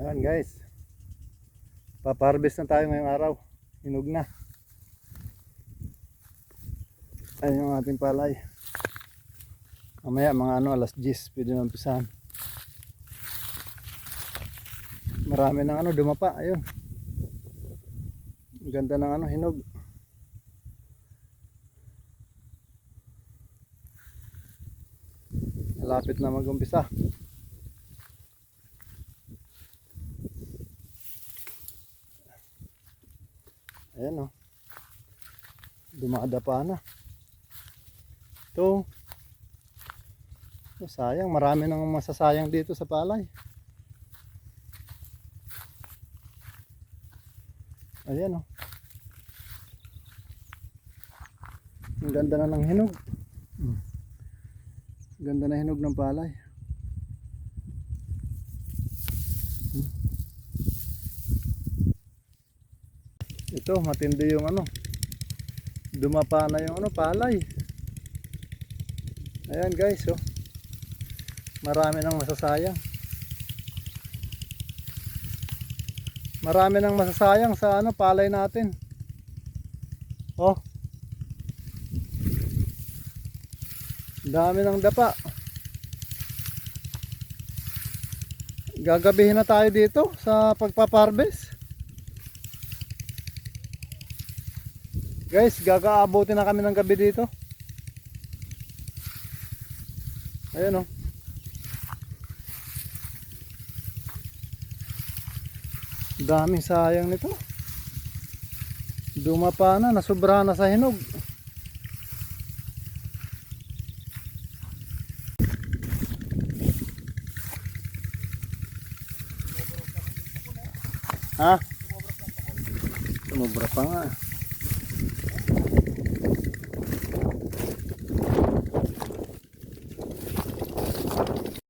Ayan guys. Paparvest na tayo ngayong araw. Hinog na. Ayan yung ating palay. Mamaya mga ano alas 10 pwede na umpisahan. Marami ng ano dumapa. Ayun. Ganda ng ano hinog. Malapit na mag-umpisa. Ayan o. Dumadapa na. Ito. Oh, sayang. Marami nang masasayang dito sa palay. Ayan o. Ang ganda na ng hinog. Ganda na hinog ng palay. Ito, matindi yung ano. Dumapa na yung ano, palay. Ayan guys, oh. Marami nang masasayang. Marami nang masasayang sa ano, palay natin. Oh. Dami ng dapa. Gagabihin na tayo dito sa pagpaparvest. Guys, gagaabutin na kami ng gabi dito. Ayan oh. Daming sayang nito. Dumapa na, nasubra na sa hinog. Ha? Sumubra pa nga.